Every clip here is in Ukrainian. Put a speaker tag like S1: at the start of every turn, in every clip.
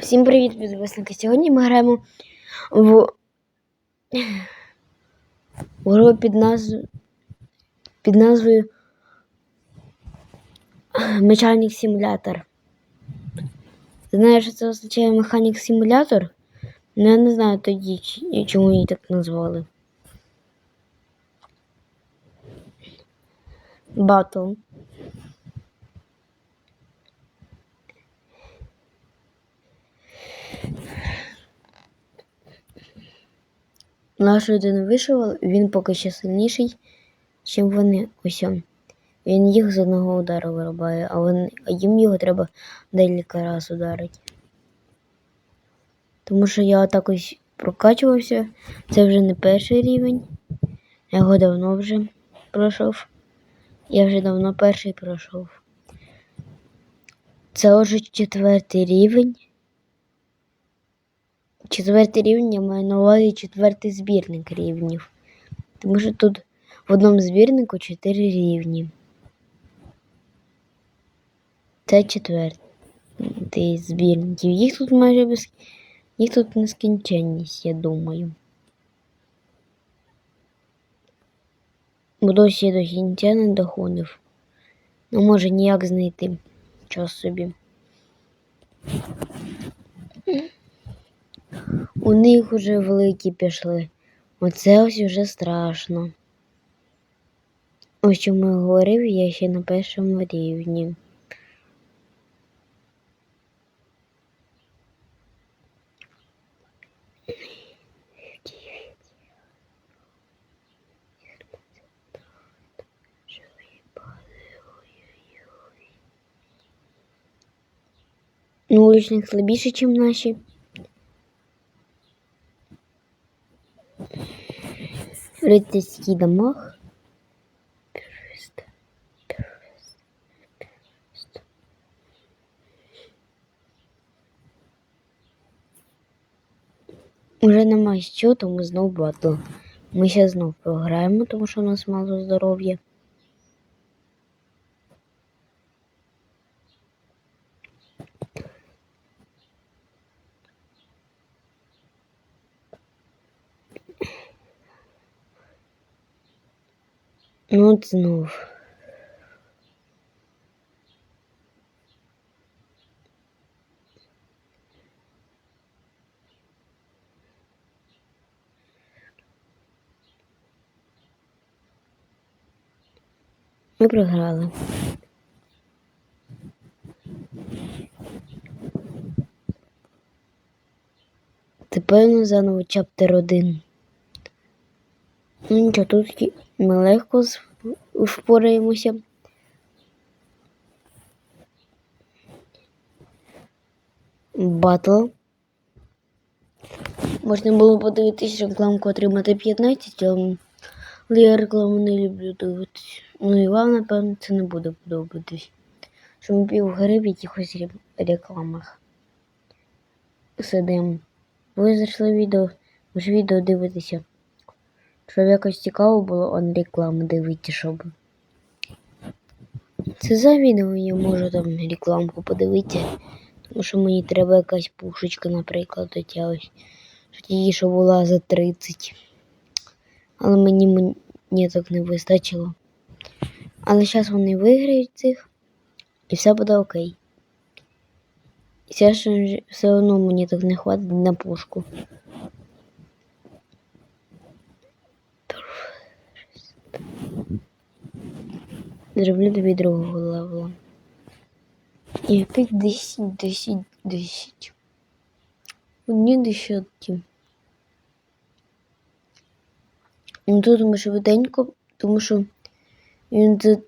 S1: Всім привіт, підписники. Сьогодні ми граємо в гру під назв... під назвою Мechanic Simulator. Знаєш, що це означає механік симулятор? Ну, я не знаю тоді, чому її так назвали. Батл. Наш один вийшов, він поки що сильніший, ніж вони. Ось. Він їх з одного удару вирубає, а, вони, а їм його треба декілька разів ударити. Тому що я так ось прокачувався. Це вже не перший рівень. Я його давно вже пройшов. Я вже давно перший пройшов. Це вже четвертий рівень. Четвертий рівень я маю на увазі четвертий збірник рівнів. Тому що тут в одному збірнику чотири рівні. Це четвертий збірників. Їх тут майже без. Їх тут нескінченність, я думаю. Бо досі до кінця не доходив. Ну, може ніяк знайти час собі. У них уже великі пішли. Оце ось уже страшно. Ось чому я говорив, я ще на першому рівні. Ну, уличних слабіше, ніж наші. В рыцарский домах. Уже немає що, тому знов батл. Ми ще знов програємо, тому що у нас мало здоров'я. Ну от знов. Ми програли. Тепер у заново чаптер 1. Ну нічого, тут ми легко з- впораємося. Батл. Можна було подивитися рекламку отримати 15, але але я рекламу не люблю дивитися. Ну і вам, напевно, це не буде подобатись. Що ми півгори в якихось рекламах сидимо. Ви зайшли відео, ж відео дивитеся. Щоб якось цікаво було, он рекламу дивитися, щоб. Це за я можу там рекламку подивитися. Тому що мені треба якась пушечка, наприклад, оця ось. Тільки що була за 30. Але мені мені так не вистачило. Але зараз вони виграють цих і все буде окей. І все, все одно мені так не хватить на пушку. Зроблю тобі другого левела. І опять 10, 10, 10. Одні десятки. Ну тут ми швиденько, тому що він за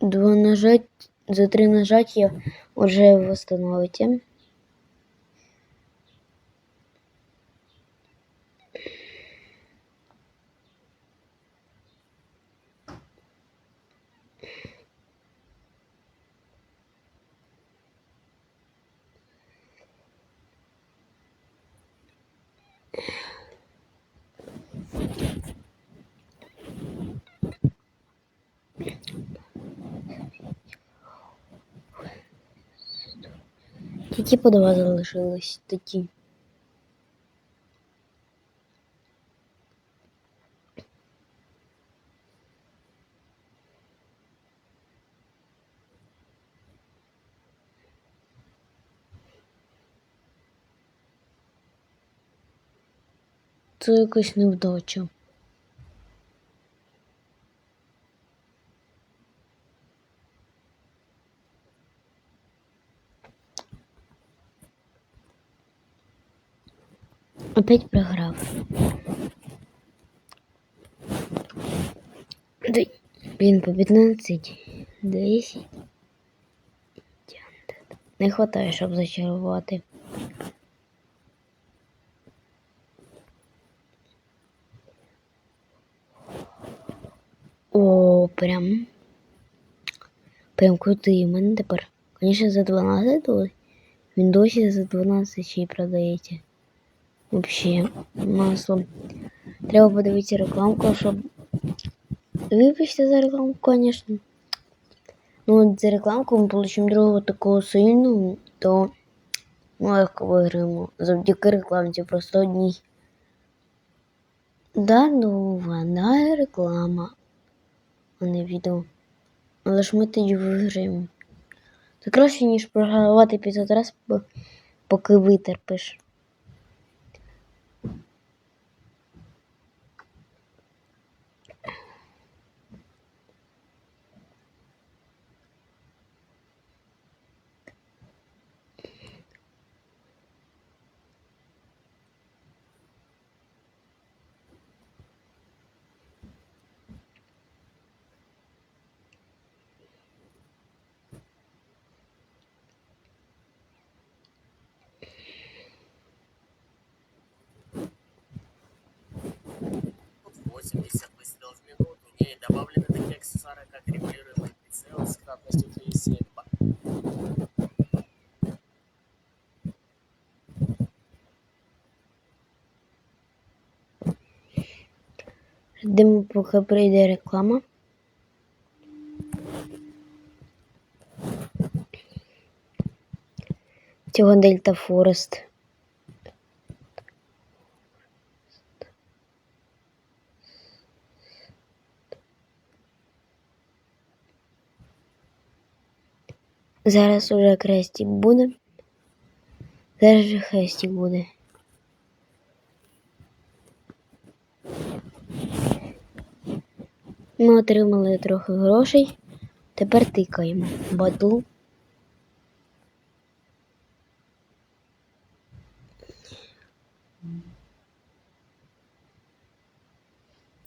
S1: два нажать, за три нажаття вже восстановиться. Тільки по два залишились такі. Це якась невдача. Опять програв. Дай. По 15, 10. Не хватає, щоб зачарувати. О, прям. Прям крутий. У мене тепер. Конечно, за 12. Він досі за 12 ще й продається. Вообще, масло. Треба подивитися рекламку, щоб. Вибачте за рекламку, конечно. Ну, от за рекламку ми получимо другого такого сильного, то ми легко виграємо. Завдяки рекламці просто одній. Да, ну, вона реклама, а не відео. Але ж ми тоді виграємо. Це краще, ніж програвати 500 разів, поки витерпиш. Ждемо, поки прийде реклама. Цього Дельта Форест. Зараз уже крестик буде. Зараз же хрестик буде. Ми отримали трохи грошей. Тепер тикаємо. Батл.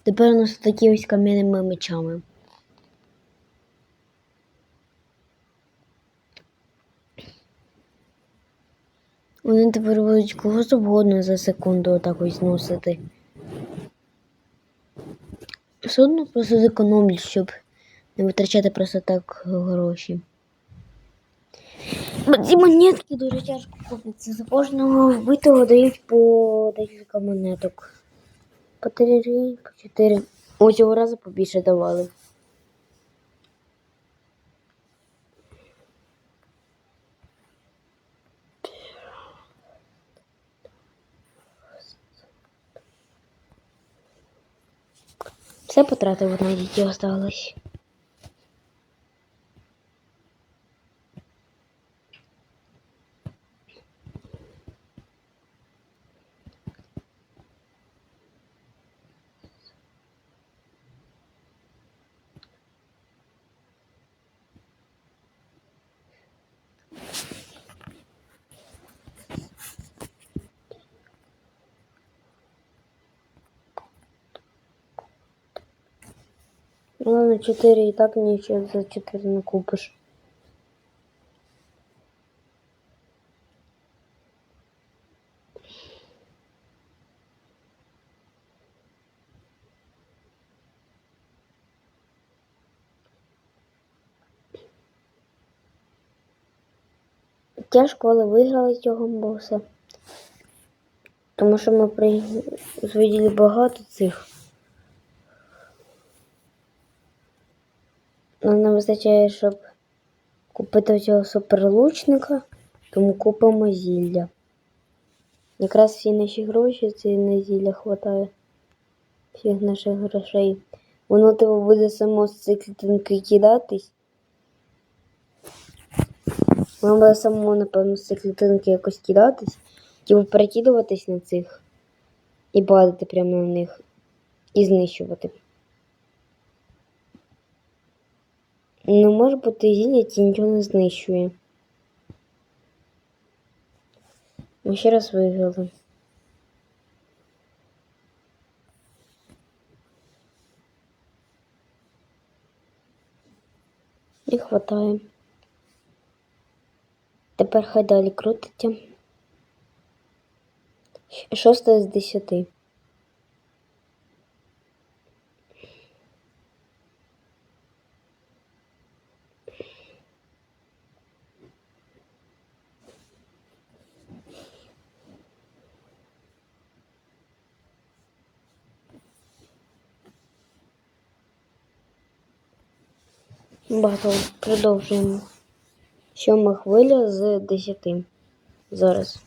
S1: Тепер у нас такі ось кам'яними мечами. Вони тепер будуть кого завгодно за секунду отак ось зносити. Все одно просто зекономлю, щоб не витрачати просто так гроші. Ці монетки дуже тяжко купляться. За кожного вбитого дають по декілька монеток. По три, по чотири. Ось цього разу побільше давали. Все потратив, на тільки осталось. Ну, на 4 і так нічого за 4 не купиш. Тяжко, але виграли цього боса. Тому що ми при... звиділи багато цих. Нам вистачає, щоб купити цього суперлучника. Тому купимо зілля. Якраз всі наші гроші це на зілля хватає. Всіх наших грошей. Воно тебе буде само з цієї клітинки кидатись. Воно буде само, напевно, з цієї клітинки якось кидатись. Типу перекидуватись на цих. І падати прямо на них. І знищувати. Ну, може бути зілля, ті нічого не знищує. Ми ще раз виграли. Не хватає. Тепер хай далі крутиться. Шосте з десяти. Багато продовжуємо. Сьома хвиля з десяти. Зараз.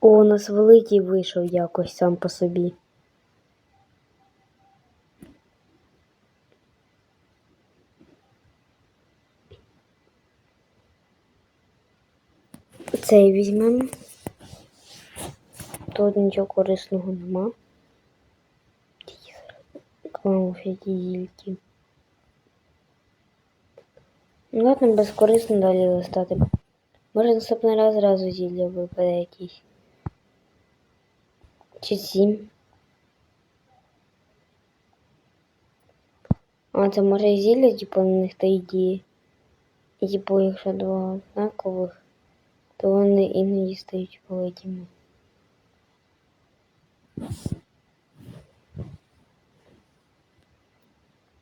S1: О, у нас великий вийшов якось сам по собі. Цей візьмемо. Тут нічого корисного нема. Кламу всякі зільки. Ну, Ладно, безкорисно далі листати. Може наступний раз зразу зілля випаде якісь. Чи сім. А це може і зілля, типу, на них та діє. І типу, якщо два однакових, то вони іноді стають великими.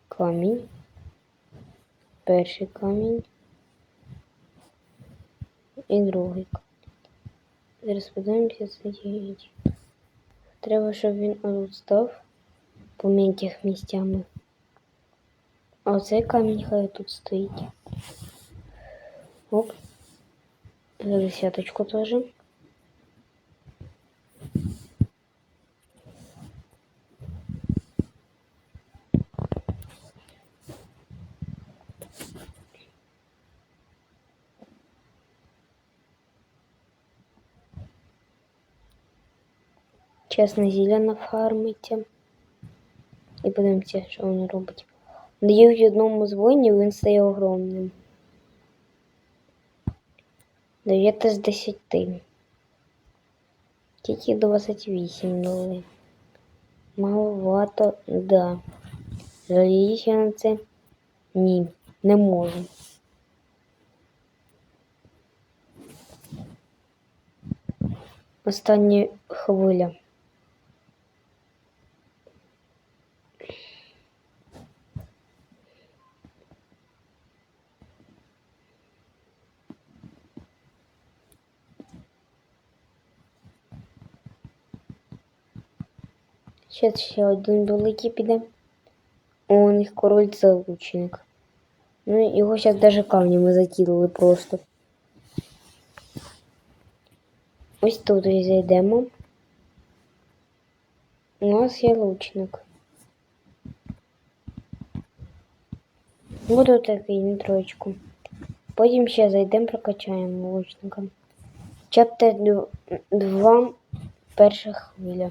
S1: Камінь. Перший камінь. І другий камінь. Зараз подивимося це діють. Треба, щоб він став помітях місцями. А оцей камінь хай тут стоїть. Оп. За десяточку теж. Чесно, зілля фармиться. І подивимося, що воно робить. Даю в одному з воїнів, він стає огромним. 9 з 10. Тільки 28 дали. Маловато, да. Жаліюся на це? Ні, не можу. Остання хвиля. Ще ще один великий піде. У них король залучник. Ну, його зараз даже камнями закинули просто. Ось тут і зайдемо. У нас є лучник. Буду такий на троєчку. Потім ще зайдемо, прокачаємо лучника. Чаптер 2 перша хвиля.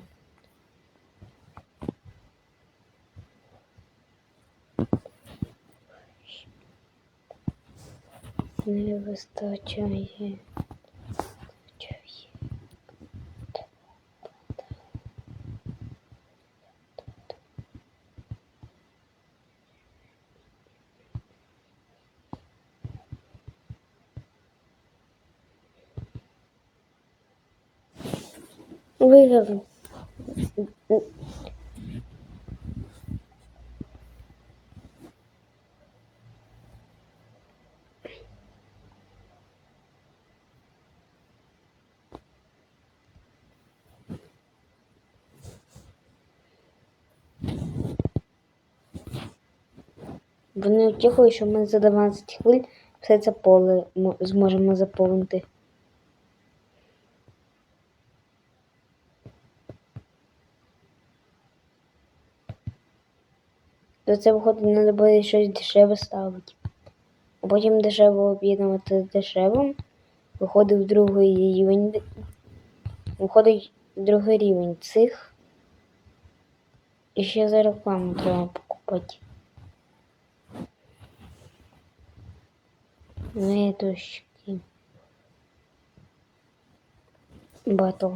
S1: Не вистачає. Виграли. Вони очікують, що ми за 12 хвилин все це поле зможемо заповнити. То це виходить, треба буде щось дешеве ставити. А потім дешево об'єднувати з дешевим. Виходить в другий рівень. Виходить в другий рівень цих. І ще за рекламу треба покупати. Ниточки. Батл.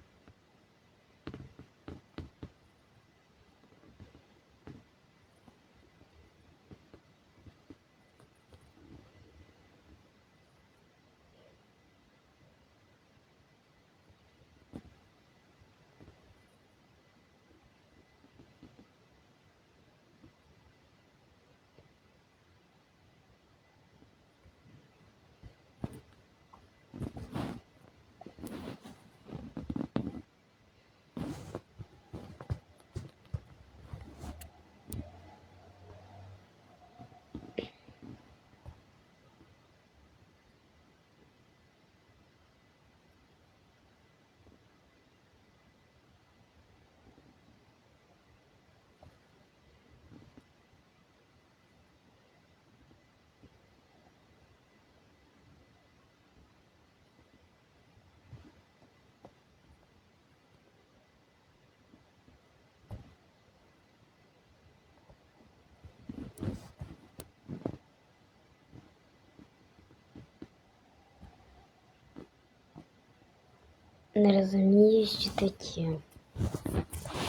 S1: Не розумію, що таке.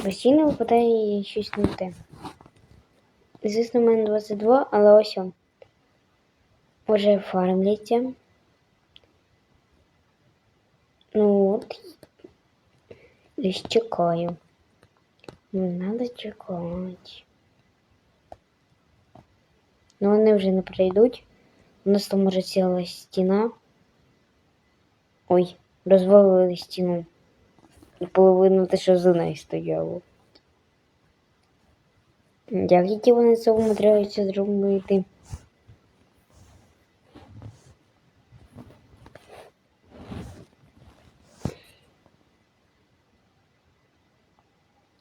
S1: Постійно випадає щось не те. Звісно, в мене 22, але ось он. Уже фармляться. Ну от. Десь чекаю. Ну, надо чекати. Ну, вони вже не прийдуть. У нас там уже ціла стіна. Ой, розвалили стіну. І половину те, що за нею стояло. Як які вони це умудряються зробити?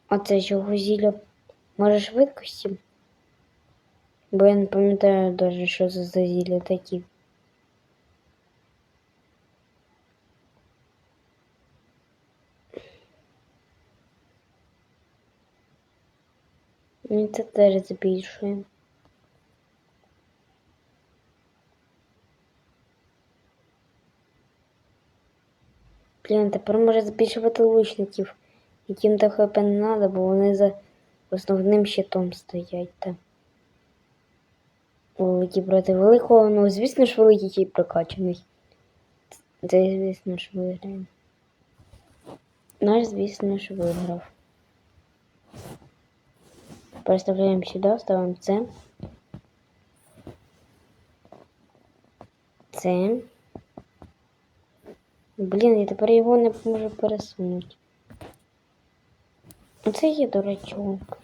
S1: А це чого зілля? Може швидкості? Бо я не пам'ятаю навіть, що це за зілля такі. Мені це теж збільшує. Блін, тепер може збільшувати лучників, яким то хп не треба, бо вони за основним щитом стоять. Та. Великий проти великого, ну звісно ж великий прокачаний. Це звісно ж виграє. Наш, звісно ж, виграв. Переставляємо сюди, ставимо це. Це. Блін, я тепер його не можу пересунути. Оце є дурачок.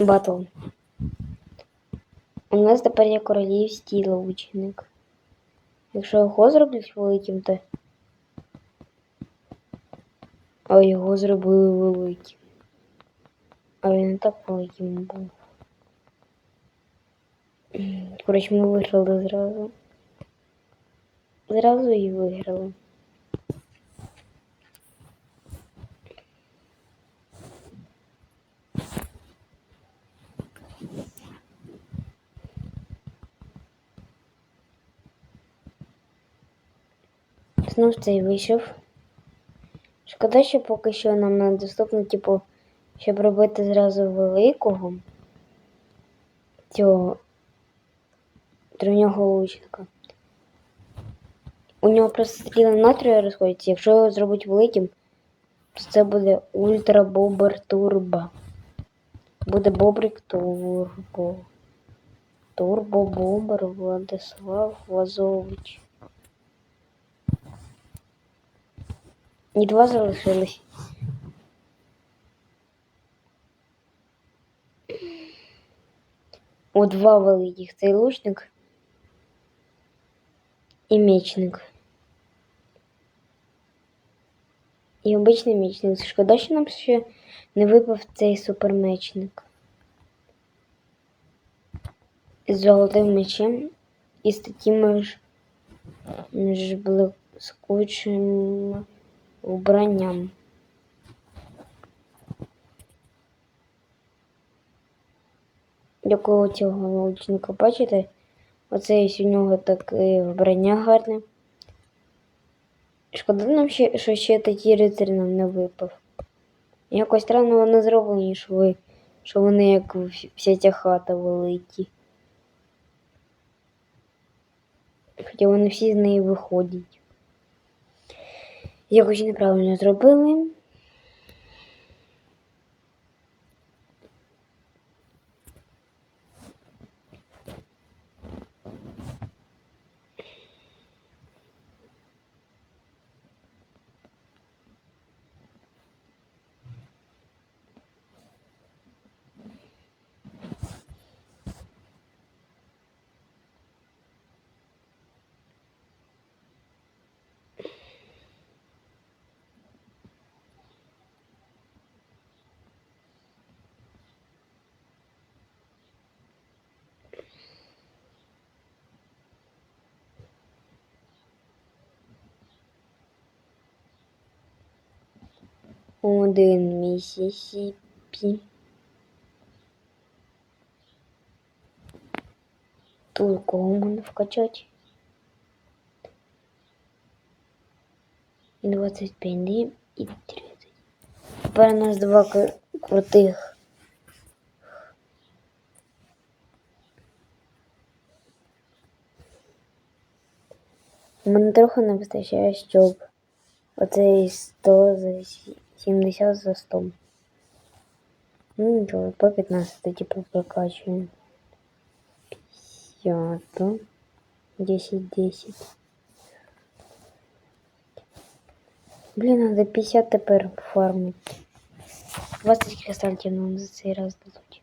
S1: Батл. У нас тепер є королівський лучник. Якщо його зроблять великим, то. А його зробили великим. А він ну так великим був. Коротше, ми виграли сразу Зразу і виграли. Знов цей вийшов. Шкода, що поки що нам не доступно, типу. Щоб робити зразу великого цього тройнього лучника. У нього просто стріли натрію розходяться. Якщо його зробити великим, то це буде ультра бобер турбо. Буде бобрик турбо. Турбо бобер Владислав Вазович. І два залишились. О, два великих. Цей лучник і мечник. І обичний мечник. Шкода, що нам ще не випав цей супермечник. Із золотим мечем і з такими ж, ж блискучим вбранням. Якого цього лучника бачите? Оце ось у нього таке вбрання гарне. Шкода нам ще, що ще такий рицар нам не випав. Якось странно вони зроблені, що, ви, що вони як вся ця хата великі. Хоча вони всі з неї виходять. Якось неправильно зробили. Один Мississippi. Тут кого можна вкачати? І 25 днів і 30. Тепер у нас два кр- крутих. Мене трохи не вистачає, щоб оцей 100 за сі- 70 за 100. Ну нічого, по 15 типу прокачуємо. 50, 10, 10. Блін, надо 50 тепер фармити. 20 кристальків нам за цей раз дадуть.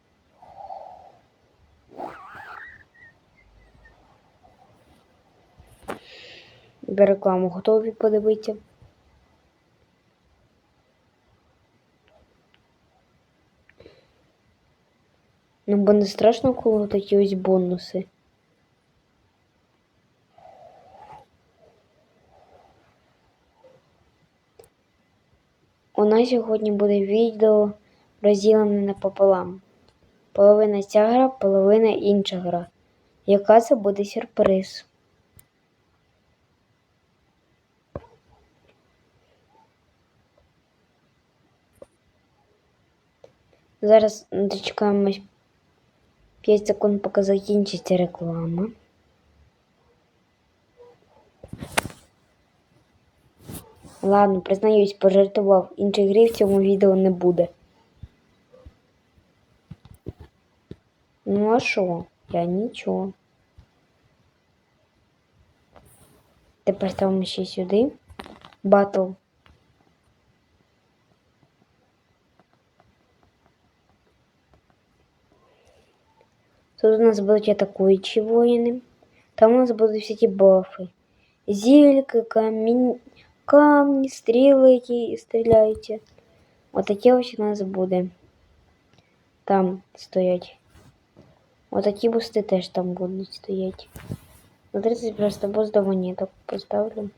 S1: Рекламу готові подивитися. Ну, бо не страшно, коли такі ось бонуси. У нас сьогодні буде відео розділене напополам. Половина ця гра, половина інша гра. Яка це буде сюрприз? Зараз дочекаємось 5 секунд, поки закінчиться реклама. Ладно, признаюсь, пожартував. Інших грів в цьому відео не буде. Ну а що? Я нічого. Тепер ставимо ще сюди. Батл. Тут у нас будуть атакуючі воїни. Там у нас будуть всякі бафи. Зелька, камінь, камні, стріли, які стріляють. Отаке ось у нас буде. Там стоять. Отакі бусти теж там будуть стоять. На 30 просто буст до монеток поставлю.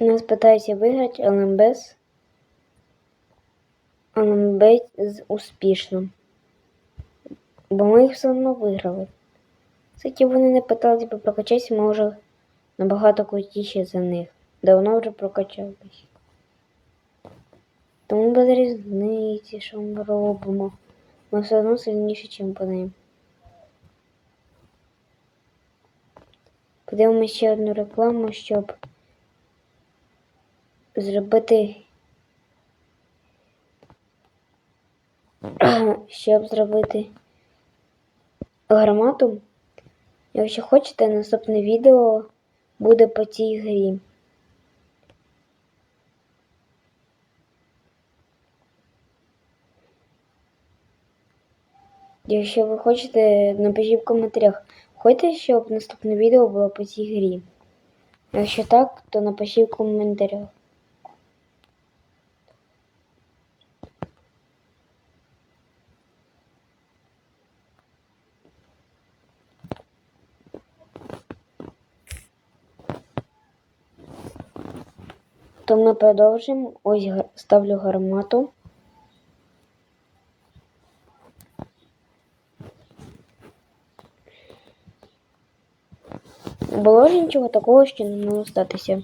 S1: Нас питаються виграти. Але без успішно. Бо ми їх все одно виграли. Кстати, вони не питалися би прокачатися, ми вже набагато крутіші за них. Давно вже прокачались. Тому без різниці, що ми робимо. Ми все одно сильніші, ніж по ним. Подивимося ще одну рекламу, щоб зробити. щоб зробити гармату. Якщо хочете, наступне відео буде по цій грі. Якщо ви хочете, напишіть в коментарях, хочете, щоб наступне відео було по цій грі. Якщо так, то напишіть в коментарях. То ми продовжимо. Ось ставлю гармату. Було ж нічого такого, що не могло статися.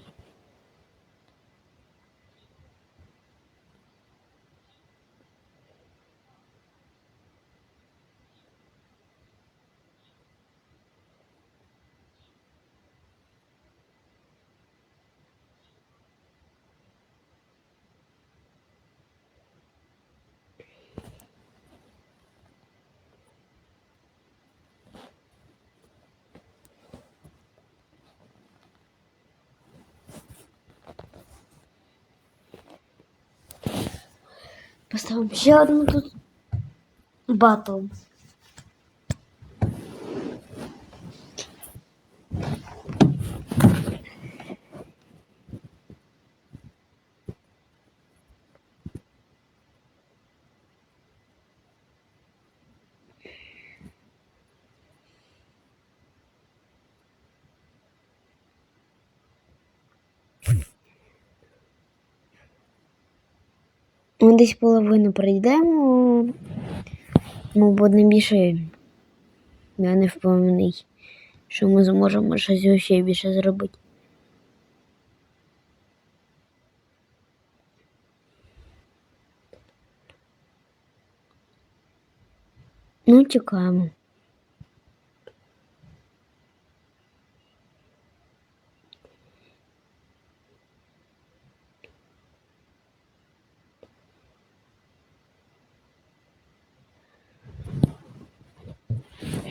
S1: Поставимо ще одну тут батл. Ми десь половину пройдемо. Мабуть, не більше. Я не впевнений, що ми зможемо щось ще більше зробити. Ну, чекаємо.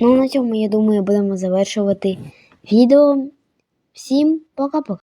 S1: Ну, на цьому, я думаю, будемо завершувати відео. Всім пока-пока.